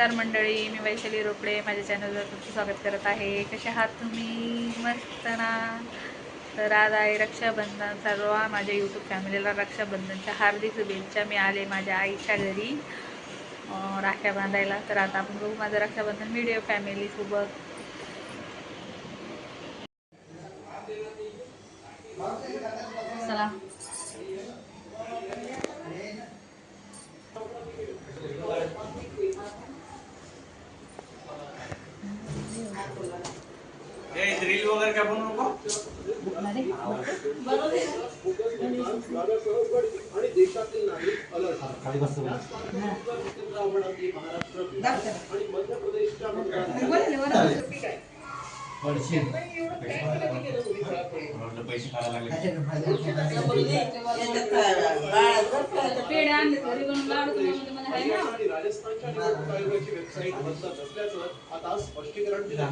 नमस्कार मंडळी मी वैशाली रोपडे माझ्या चॅनलवर तुमचं स्वागत करत आहे. कसे आहात तुम्ही? मस्त ना? तर आज आहे रक्षाबंधन सर्व माझ्या यूट्यूब फॅमिलीला रक्षाबंधनच्या हार्दिक शुभेच्छा. मी आले माझ्या आईच्या घरी राख्या बांधायला. तर आता आपण बघू माझं रक्षाबंधन. व्हिडिओ फॅमिलीसोबत चला ड्रिल वगैरे काय बनवू नको खाली बसतो पैसे खायला लागले पेढे आणले घरी बनवून लाडू आहे ना राजस्थानच्या निवडणूक आयोगाची वेबसाईट बदलत असल्याचं आता स्पष्टीकरण दिलं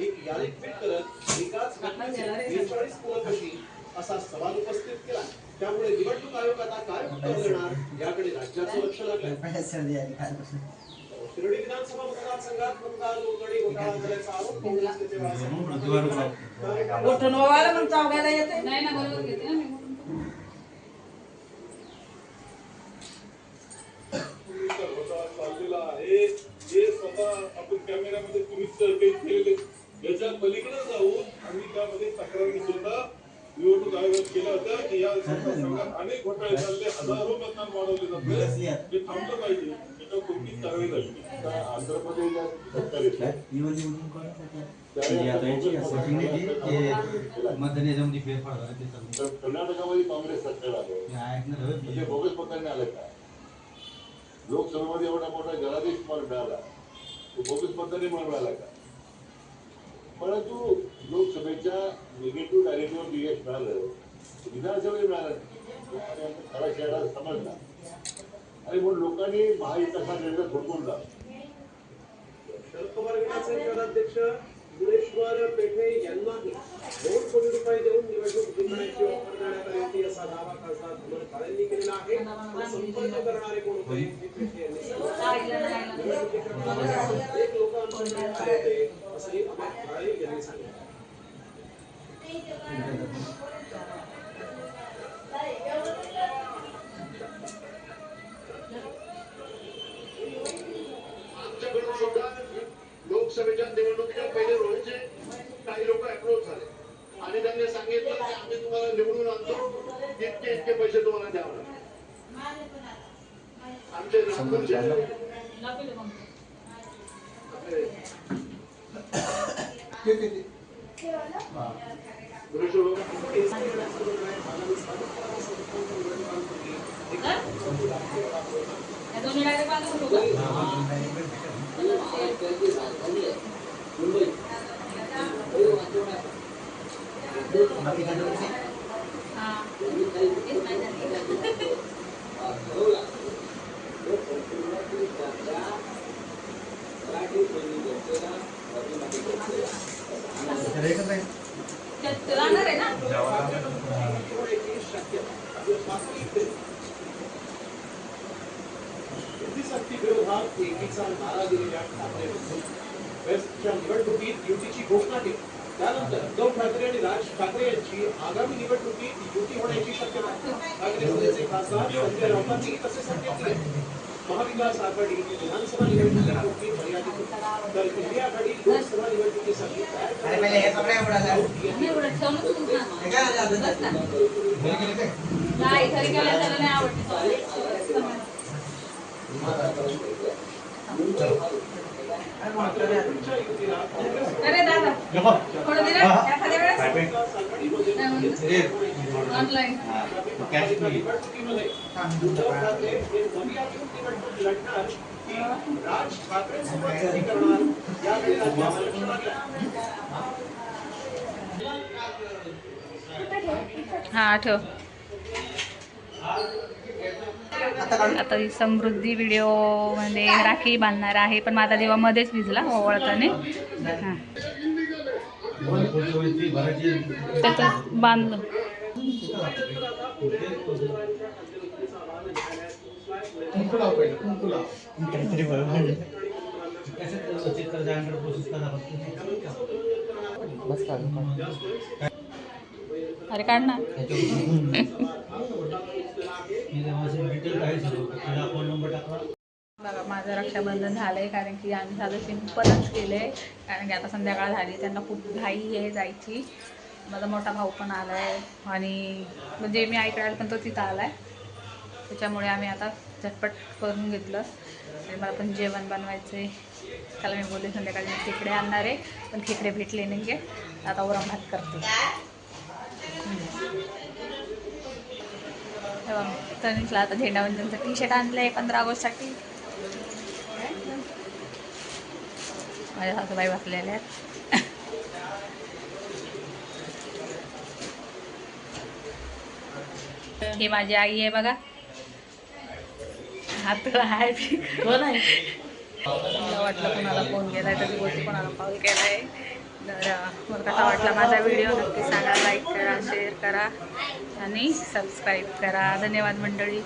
एक यादी ट्विट करत एकाच व्यक्तीचे 43 पुरवशी असा सवाल उपस्थित केला त्यामुळे निवडणूक आयोग आता काय उत्तर देणार याकडे राज्याचं लक्ष लागलं शिर्डी विधानसभा मतदारसंघात मतदार नोंदणी घोटाळा झाल्याचा आरोप काँग्रेस नेते बाळासाहेब नाही ना बरोबर घेते ना मी घोटाळा चाललेला आहे. जे स्वतः आपण कॅमेऱ्यामध्ये तुम्हीच कैद केलेले याच्या पलीकडे जाऊन आम्ही त्यामध्ये तक्रारी सुद्धा निवडणूक आयोगात केल्या होत्या की या अनेक घोटाळे चालले हजारो मतदान वाढवले जाते हे थांबलं पाहिजे. त्याच्यावर कोणतीच कारवाई झाली आता आंध्र प्रदेशात सरकार येतंय. मतदान याच्यामध्ये फेरफार झाला ते चालू कर्नाटकामध्ये काँग्रेस सरकार आलं. म्हणजे बोगस पकडणे आलं का? लोकसभेमध्ये एवढा मोठा जनादेश मिळाला. तो बोगस पद्धतीने मिळाला का? परंतु लोकसभेच्या निगेटिव्ह डायरेक्टिव्ह यश मिळालं. विधानसभेत मिळालं. खरा चेहरा समजला. आणि म्हणून लोकांनी महाविकास निर्णय थोडकून शरद पवार गटाचे शहराध्यक्ष गुणेश्वर पेठे यांनाही दोन कोटी रुपये देऊन निवडणूक जिंकण्याची ऑफर देण्यात आली होती असा दावा खासदार धुमर काळेंनी केलेला आहे. पण संपर्क करणारे कोण होते हे पेठे यांनी सांगितलं. एक लोक आमच्याकडे आले होते असंही काळे यांनी सांगितलं. लोकसभेच्या निवडणुकीच्या पहिले रोजीचे काही लोक अप्रोच झाले आणि त्यांनी सांगितलं की आम्ही तुम्हाला निवडून आणतो इतके इतके पैसे तुम्हाला द्यावे. आमचे नागपूर जिल्ह्यात लापेले मग. आपले गुरुजी लोक या दोन्ही डायरेक्ट बांधून ठेवू का? हा. तेच नाही झालं. त्यात राहणार आहे ना युतीसाठी विरोधात एकीचा नारा दिलेल्या ठाकरे वेस्टच्या निवडणुकीत युतीची घोषणा केली त्यानंतर उद्धव ठाकरे आणि राज ठाकरे यांची आगामी निवडणुकीत युती होण्याची शक्यता सेनेचे खासदार संजय राऊतांनी तसे संकेत दिले महाविकास आघाडी विधानसभा निवडणुकीत मर्यादित होती. तर इंडिया आघाडी लोकसभा निवडणुकीसाठी तयार. नाही घरी गेल्या त्याला नाही आवडते आघाडीच्या युतीला काँग्रेस अरे दादा थोडं दे रे. एखाद्या वेळेस महाविकास आघाडीमध्ये ऑनलाईन निवडणुकीमध्ये उद्धव ठाकरे हे मर्यादित आता ही समृद्धी व्हिडिओमध्ये राखी बांधणार आहे पण माझा देवा मध्येच भिजला ओवळताने. हा. त्याच्यात बांधलं. आता पुणे पोलिसांच्या बघा माझं रक्षाबंधन झालंय कारण की आम्ही साधं सिम्पलच केलंय. कारण की आता संध्याकाळ झाली त्यांना खूप घाई आहे जायची. माझा मोठा भाऊ पण आलाय. आणि म्हणजे मी आईकडे आलं पण तो तिथं आलाय. त्याच्यामुळे आम्ही आता झटपट करून घेतलं. आणि मला पण जेवण बनवायचं आहे त्याला मी बोलले संध्याकाळी मी खेकडे आणणार आहे पण खेकडे भेटले नाही आहे आता वरण भात करते. तनिषला आता झेंडावंदनचं टी शर्ट आणलं आहे पंधरा ऑगस्टसाठी. माझ्या सासूबाई बसलेल्या आहेत. ही माझी आई आहे बघा. हात आहे कोण आहे? मला वाटलं कोणाला फोन केलाय तर बोलते कोणाला कॉल केलाय. तर मग कसा वाटला माझा व्हिडिओ नक्की सांगा लाईक करा शेअर करा आणि सबस्क्राईब करा. धन्यवाद मंडळी.